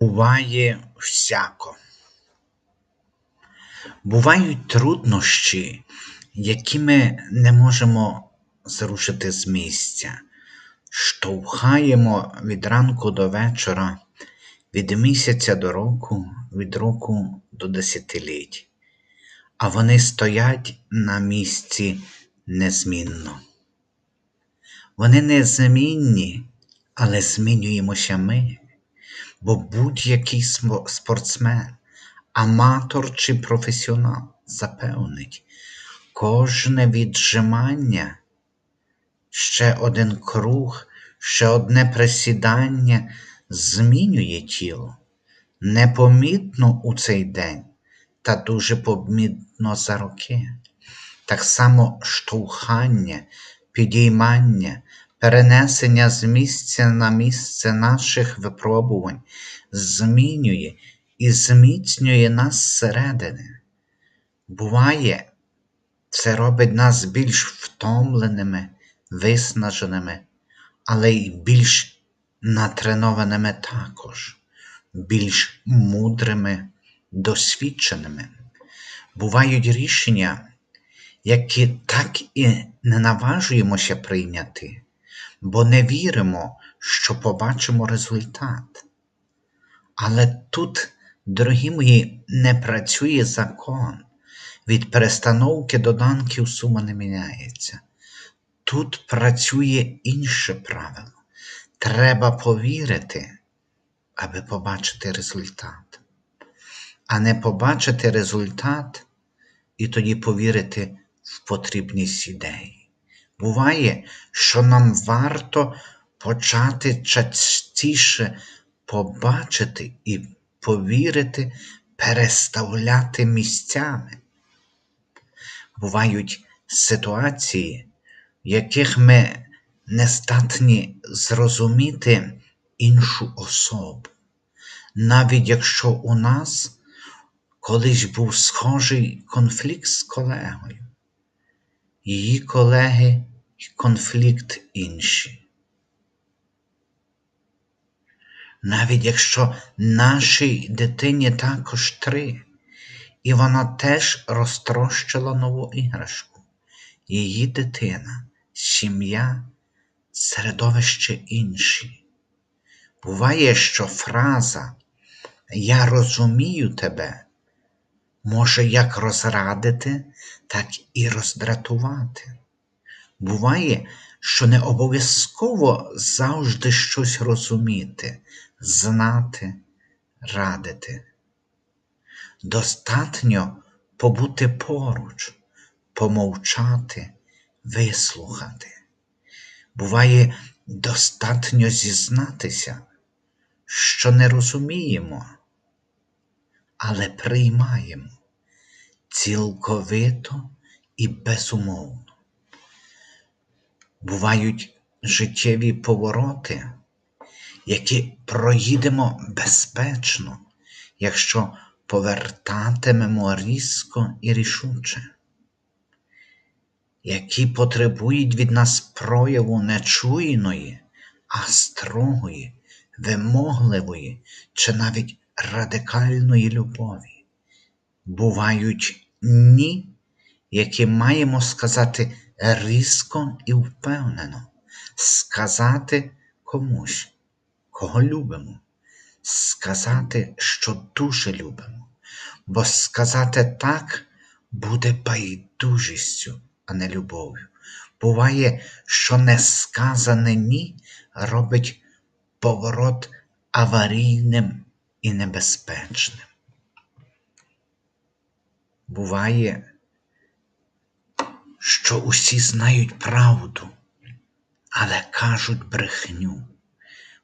Буває всяко. Бувають труднощі, які ми не можемо зрушити з місця, штовхаємо від ранку до вечора, від місяця до року, від року до десятиліть, а вони стоять на місці незмінно. Вони незмінні, але змінюємося ми, бо будь-який спортсмен, аматор чи професіонал запевнить, кожне віджимання, ще один круг, ще одне присідання змінює тіло. Непомітно у цей день, та дуже помітно за роки. Так само штовхання, підіймання, перенесення з місця на місце наших випробувань змінює і зміцнює нас зсередини. Буває, це робить нас більш втомленими, виснаженими, але й більш натренованими також, більш мудрими, досвідченими. Бувають рішення, які так і не наважуємося прийняти, бо не віримо, що побачимо результат. Але тут, дорогі мої, не працює закон. Від перестановки доданків сума не міняється. Тут працює інше правило. Треба повірити, аби побачити результат. А не побачити результат і тоді повірити в потрібність ідеї. Буває, що нам варто почати частіше побачити і повірити, переставляти місцями. Бувають ситуації, в яких ми не здатні зрозуміти іншу особу, навіть якщо у нас колись був схожий конфлікт з колегою, її колеги конфлікт інший. Навіть якщо нашій дитині також три, і вона теж розтрощила нову іграшку, її дитина, сім'я, середовище інші. Буває, що фраза Я розумію тебе може як розрадити, так і роздратувати. Буває, що не обов'язково завжди щось розуміти, знати, радити. Достатньо побути поруч, помовчати, вислухати. Буває, достатньо зізнатися, що не розуміємо, але приймаємо цілковито і безумовно. Бувають життєві повороти, які проїдемо безпечно, якщо повертатимемо різко і рішуче, які потребують від нас прояву не чуйної, а строгої, вимогливої чи навіть радикальної любові. Бувають ні, які маємо сказати різко і впевнено, сказати комусь, кого любимо, сказати, що дуже любимо, бо сказати так буде байдужістю, а не любов'ю. Буває, що несказане ні робить поворот аварійним і небезпечним. Буває, що усі знають правду, але кажуть брехню.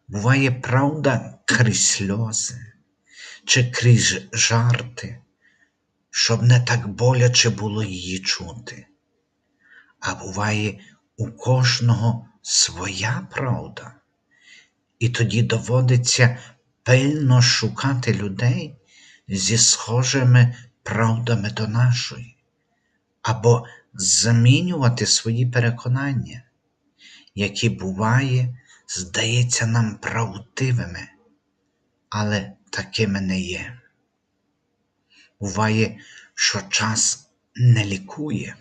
Буває правда крізь сльози чи крізь жарти, щоб не так боляче було її чути. А буває у кожного своя правда, і тоді доводиться пильно шукати людей зі схожими правдами до нашої, або змінювати свої переконання, які буває, здається нам правдивими, але такими не є. Буває, що час не лікує,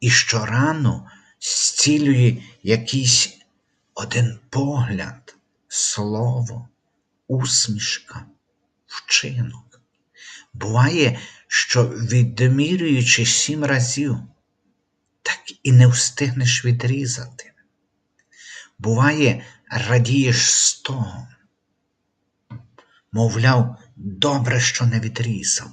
і що рану зцілює якийсь один погляд, слово, усмішка, вчинок. Буває, що відмірюючи сім разів, так і не встигнеш відрізати. Буває, радієш з того. Мовляв, добре, що не відрізав.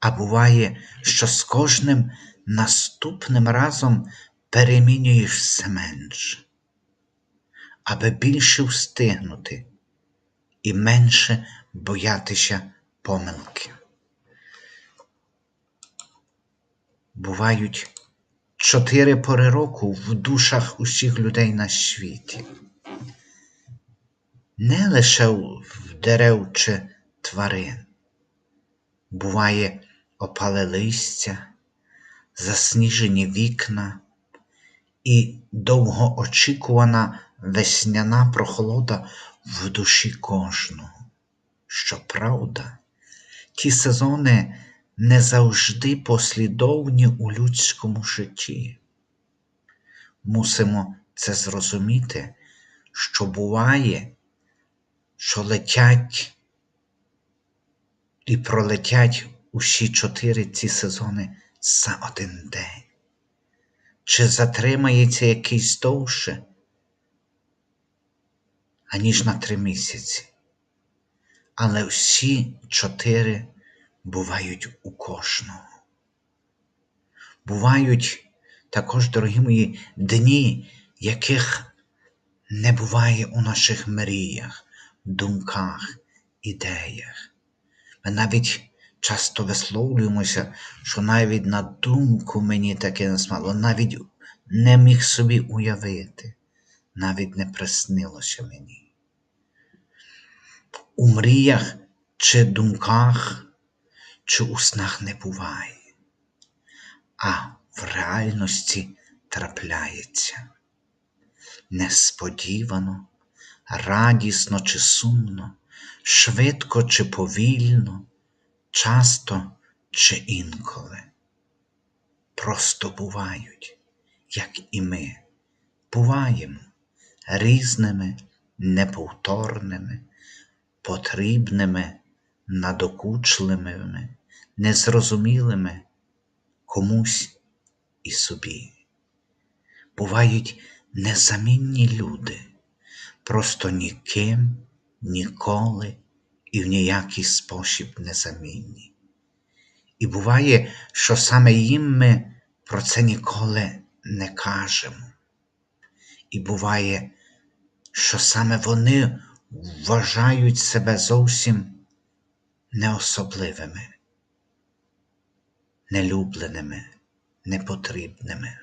А буває, що з кожним наступним разом перемінюєш все менше, аби більше встигнути і менше боятися помилки. Бувають чотири пори року в душах усіх людей на світі. Не лише в дерев чи тварин. Буває опале листя, засніжені вікна і довгоочікувана весняна прохолода в душі кожного. Щоправда, ті сезони не завжди послідовні у людському житті. Мусимо це зрозуміти, що буває, що летять і пролетять усі чотири ці сезони за один день. Чи затримається якийсь довше, аніж на три місяці? Але всі чотири бувають у кожного. Бувають також, дорогі мої, дні, яких не буває у наших мріях, думках, ідеях. Ми навіть часто висловлюємося, що навіть на думку мені таке не смало, навіть не міг собі уявити, навіть не приснилося мені. У мріях чи думках, чи у снах не буває, а в реальності трапляється. Несподівано, радісно чи сумно, швидко чи повільно, часто чи інколи. Просто бувають, як і ми, буваємо різними, неповторними, потрібними, надокучливими, незрозумілими комусь і собі. Бувають незамінні люди, просто ніким, ніколи і в ніякий спосіб незамінні. І буває, що саме їм ми про це ніколи не кажемо. І буває, що саме вони вважають себе зовсім неособливими, нелюбленими, непотрібними.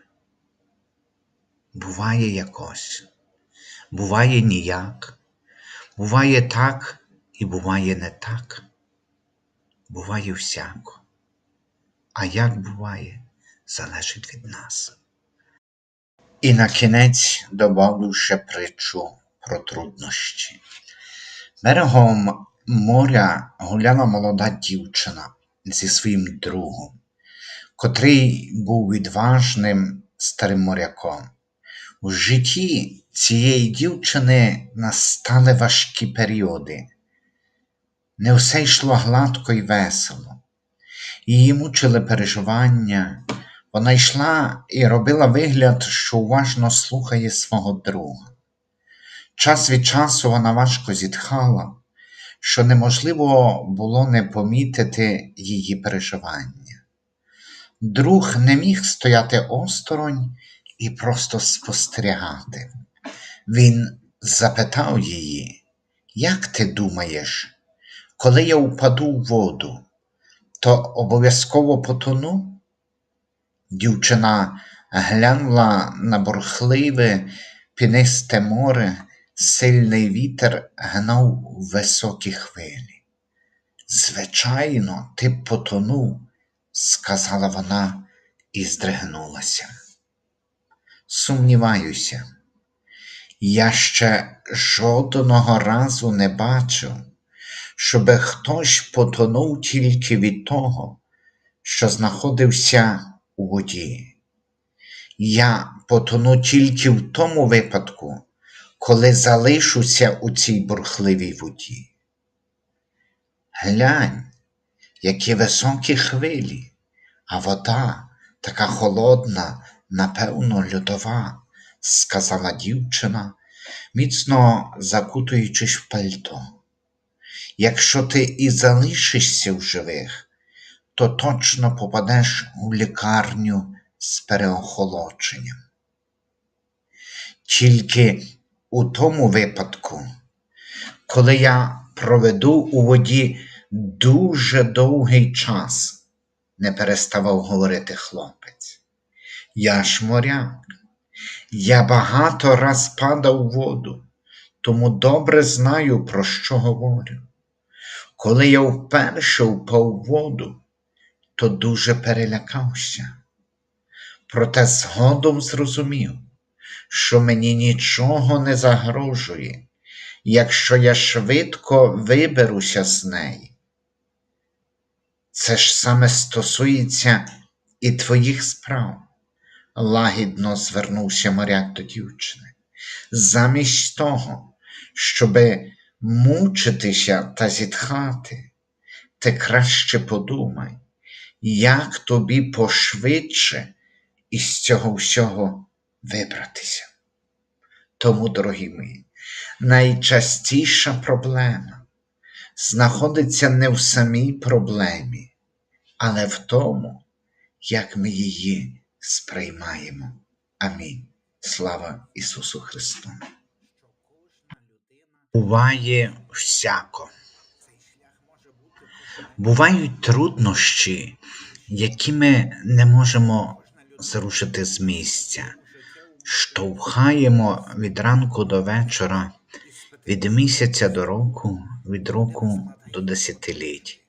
Буває якось, буває ніяк, буває так і буває не так, буває всяко. А як буває, залежить від нас. І на кінець добавлю ще притчу про труднощі. Берегом моря гуляла молода дівчина зі своїм другом, котрий був відважним старим моряком. У житті цієї дівчини настали важкі періоди. Не все йшло гладко і весело. Її мучили переживання. Вона йшла і робила вигляд, що уважно слухає свого друга. Час від часу вона важко зітхала, що неможливо було не помітити її переживання. Друг не міг стояти осторонь і просто спостерігати. Він запитав її, як ти думаєш, коли я впаду в воду, то обов'язково потону? Дівчина глянула на бурхливе, пінисте море, сильний вітер гнав високі хвилі. Звичайно, ти потонув, сказала вона і здригнулася. Сумніваюся, я ще жодного разу не бачив, щоб хтось потонув тільки від того, що знаходився у воді. Я потону тільки в тому випадку, коли залишуся у цій бурхливій воді. Глянь, які високі хвилі, а вода така холодна, напевно, льодова, сказала дівчина, міцно закутуючись в пальто. Якщо ти і залишишся в живих, то точно попадеш у лікарню з переохолодженням. Тільки у тому випадку, коли я проведу у воді дуже довгий час, не переставав говорити хлопець. Я ж моряк. Я багато раз падав у воду, тому добре знаю, про що говорю. Коли я вперше впав у воду, то дуже перелякався. Проте згодом зрозумів, що мені нічого не загрожує, якщо я швидко виберуся з неї. Це ж саме стосується і твоїх справ, лагідно звернувся моряк до дівчини. Замість того, щоби мучитися та зітхати, ти краще подумай, як тобі пошвидше із цього всього вибратися. Тому, дорогі мої, найчастіша проблема знаходиться не в самій проблемі, але в тому, як ми її сприймаємо. Амінь. Слава Ісусу Христу. Буває всяко. Бувають труднощі, які ми не можемо зрушити з місця, штовхаємо від ранку до вечора, від місяця до року, від року до десятиліть,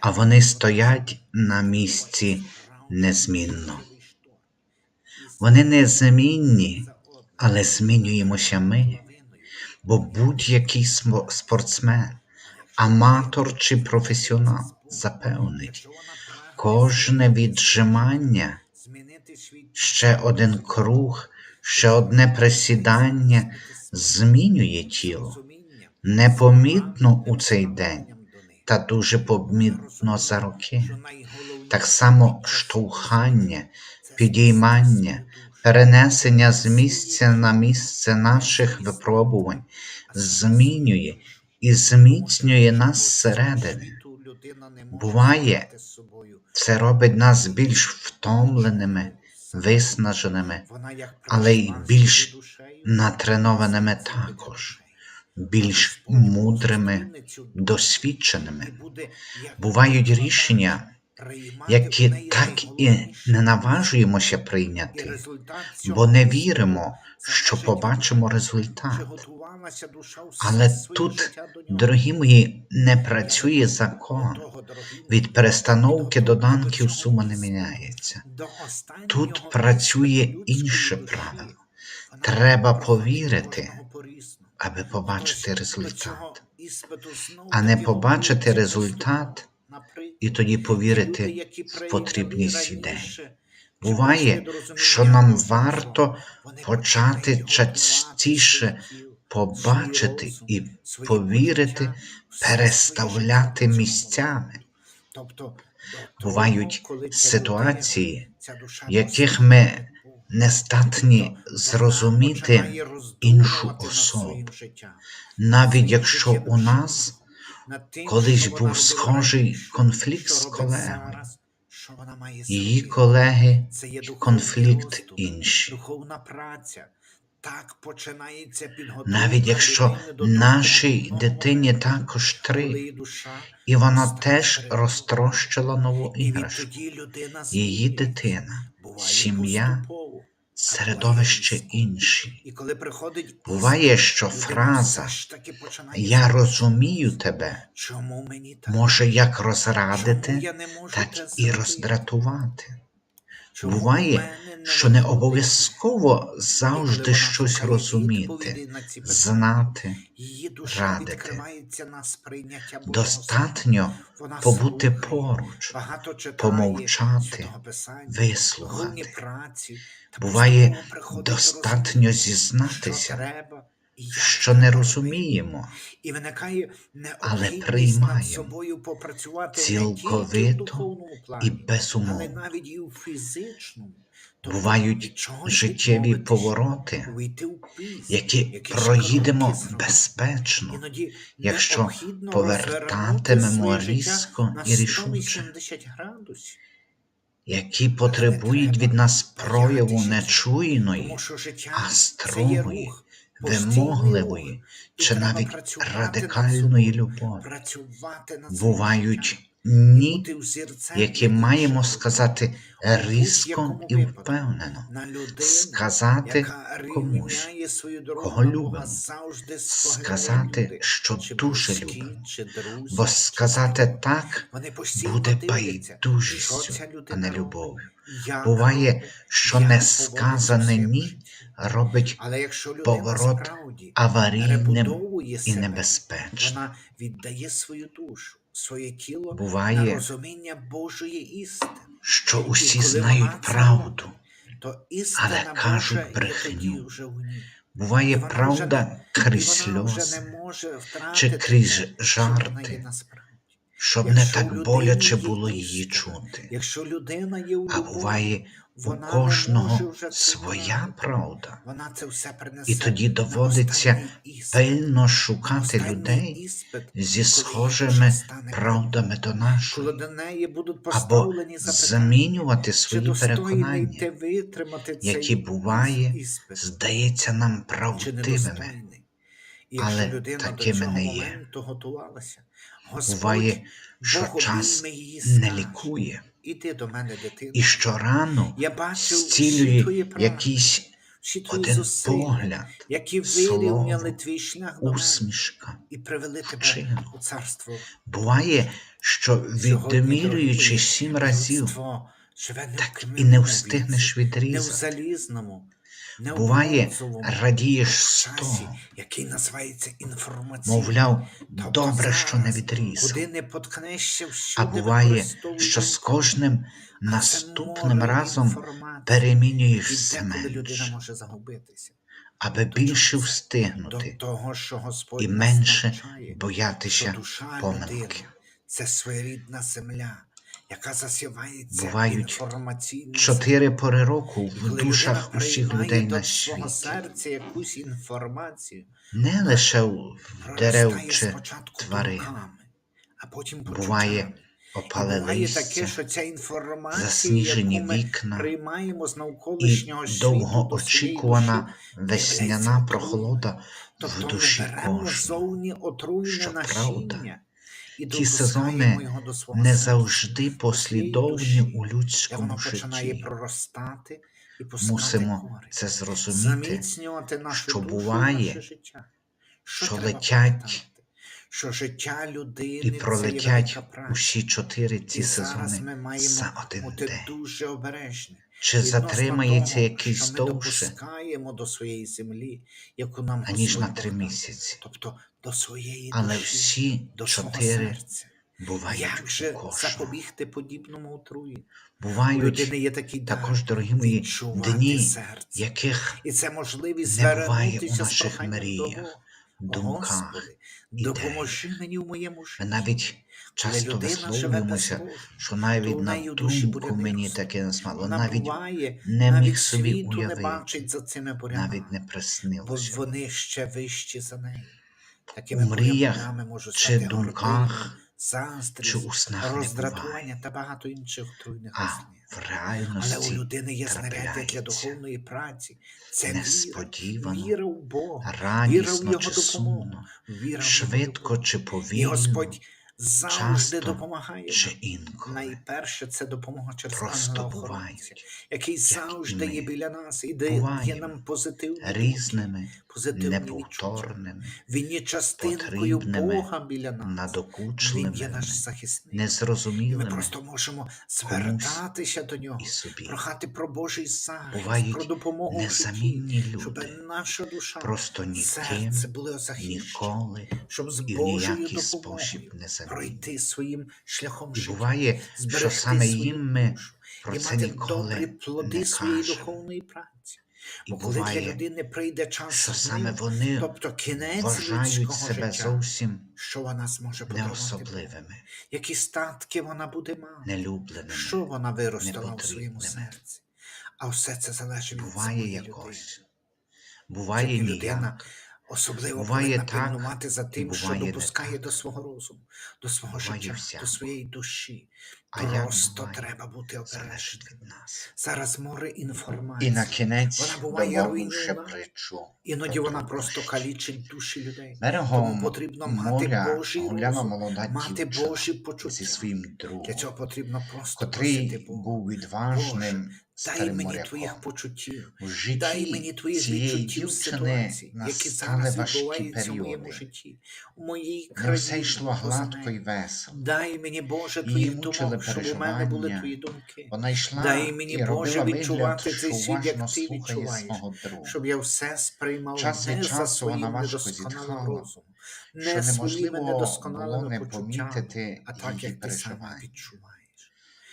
а вони стоять на місці незмінно. Вони незмінні, але змінюємося ми, бо будь-який спортсмен, аматор чи професіонал запевнить, кожне віджимання, ще один круг, ще одне присідання змінює тіло. Непомітно у цей день та дуже помітно за роки. Так само штовхання, підіймання, перенесення з місця на місце наших випробувань змінює і зміцнює нас зсередини. Буває, Це робить нас більш втомленими, виснаженими, але й більш натренованими також, більш мудрими, досвідченими. Бувають рішення, які так і не наважуємося прийняти, бо не віримо, що побачимо результат. Але тут, дорогі мої, не працює закон. Від перестановки до данків сума не міняється. Тут працює інше правило. Треба повірити, аби побачити результат, а не побачити результат і тоді повірити в потрібність ідей. Буває, що нам варто почати частіше побачити і повірити, переставляти місцями. Бувають ситуації, яких ми не здатні зрозуміти іншу особу, навіть якщо у нас колись був схожий конфлікт з колегою, її колеги конфлікт інший. Духовна праця. Так починається підготовка Навіть якщо нашій дитині також три, і вона теж розтрощила нову іграшку. Її дитина, сім'я. Середовище інші. Буває, що фраза Я розумію тебе може як розрадити, так і роздратувати. Буває, що не обов'язково завжди щось розуміти, знати. радити. Достатньо побути поруч, помовчати, вислухати. Буває, достатньо зізнатися, що не розуміємо. Але приймаємо цілковито і безумовно. Тобто Бувають життєві повороти, які проїдемо безпечно, якщо повертатимемо різко і рішуче. які потребують від нас прояву нечуйної, а строгої, вимогливої чи навіть радикальної любові. Бувають ні, для маємо сказати різко і впевнено, сказати комусь, кого любимо, сказати, що дуже любимо. Бо сказати так буде байдужістю, а не любов'ю. Буває, що не сказане ні робить поворот аварійним і небезпечним. вона віддає свою душу, своє тіло на Буває, розуміння Божої істини, що усі знають правду. то але кажуть брехню. Буває правда крізь сльози, чи крізь жарти. Щоб не так боляче було її чути. Якщо людина є у А буває, у кожного своя правда. Вона це все принесе. І тоді доводиться пильно шукати людей зі схожими правдами до нашої, або замінювати свої переконання, які буває, здається нам правдивими. Але такими не є. Буває, що час не лікує, і що рано зцілює якийсь один погляд, слово, усмішка. вчинок. Буває, що відмірюючи сім разів, так і не встигнеш відрізати. Буває, радієш з того, який називається інформаційний. мовляв, Тобто добре, що не поткнешся, А буває, що з кожним наступним разом перемінюєш все менше, аби більше чого? До встигнути того, що Господь і менше боятися помилки. це своєрідна земля, яка засівається Бувають Чотири пори року в душах усіх людей на світі, серця якусь інформацію, не лише в дерев чи тварин. а потім Буває. Опале таке, листя, що ця інформація, засніжені яку ми вікна приймаємо з навколишнього світу довго до своєї очікувана душі, весняна прохолода в Тобто душі кожного. Що правда, і ті сезони Не завжди послідовні у людському житті. Мусимо це зрозуміти, що буває. Що, летять що життя людини і пролетять усі чотири ці сезони за один день. Чи затримається якийсь довше, до своєї землі, яку нам аніж на три місяці? Тобто до своєї Але всі до чотири бувають Як у же кожного. запобігти подібному? У Бувають людини є дар також, дорогі мої, дні, серце. яких І це можливість не буває у наших мріях, Думках, допоможи мені в моєму житті. Ми навіть часто висловлюємося, що навіть на думку мені таке не смало, навіть не міг собі уявити, навіть не бо вони ще вищі за неї. У мріях чи думках, заздрість, роздратування та багато інших отруйних а Але у людини є знаряддя для духовної праці. Це віра, несподівано, віра в Бога, віра в Його допомогу, віра в швидко чи чи І Господь завжди часто допомагає. чи інколи Найперше це допомога через просто ангела охоронця, бувають який і завжди ми є біля нас і дає буваємо нам позитивні різними, позитивні відчуття. неповторними, Він є частинкою потрібними, Бога біля нас. Він є надокучливими, наш захисник. І ми незрозумілими просто можемо звертатися до нього, і собі. прохати про Божий захист, Бувають про допомогу в житті, Незамінні щоб люди наша душа, просто ніким серце були захищені, ніколи щоб з і в Божою ніякий допомогою спосіб не. Пройти своїм шляхом життя. буває, що саме їм ми про це ніколи добрі плоди не своєї духовної праці. І Бо коли для людини прийде час що саме вони тобто кінець вважають людського себе життя, зовсім що вона зможе не особливими, Які статки вона буде мати? нелюбленими. Що вона виростила у своєму серці? А все це залежить Буває людини. якось, буває Щоб людина ніяк, Особливо Буває повинна так, пильнувати за тим, що допускає так. до свого розуму, до свого Буває життя, всяко. до своєї душі. А Просто треба бути обережним. від нас. Зараз море інформації. І на кінець Вона буває руйнівна. Іноді вона просто калічить душі людей. Берегом Тому потрібно мати моря Божий розум, молода мати Божі зі своїм другом, Для цього потрібно просто котрий просити Бога. був відважним Дай мені моряком. твоїх почуттів. У житті Дай мені твоїх відчуттів ситуацій, які зараз відбуваються в моєму житті, у моїй країні. все йшло гладко і весело. Дай мені, Боже, твоїх думок, щоб у мене були твої думки. Вона йшла Дай мені, і Боже, відчувати цей світ, як ти відчуваєш. Щоб я все сприймав Час не за своїм недосконалим розумом, не своїми недосконалими почуттями, а так, як ти переживання. відчуваєш.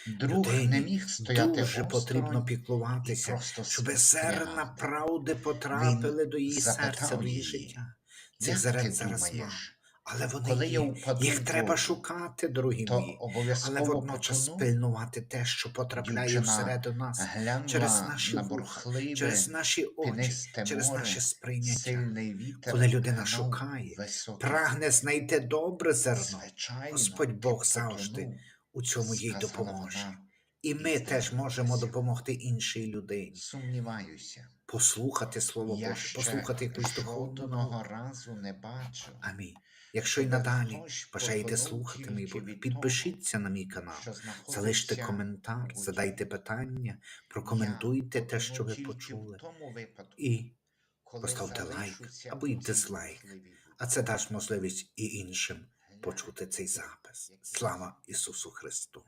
Друг не міг стояти Дуже потрібно піклуватися, щоб зерна правди потрапили Він до її серця, до її життя. Цих зерен зараз думаєш, але вони коли є. Їх в треба шукати, дорогі мої, але водночас пильнувати те, що потрапляє всередину нас, через наші на вуха, через наші очі, через море, наше сприйняття. вітер Коли людина шукає, високий Прагне знайти добре зерно, Звичайно, Господь Бог завжди у цьому їй допоможе. І ми теж можемо допомогти іншій людині. Сумніваюся. послухати Слово Я Боже, послухати якусь духовну разу не бачив, Амінь. Якщо й надалі бажаєте слухати мій підпишіться на мій канал, залиште коментар, задайте питання, прокоментуйте те, що ви почули, випадку, і поставте лайк або й дизлайк. а це дасть можливість і іншим. Почути цей запис. Слава Ісусу Христу!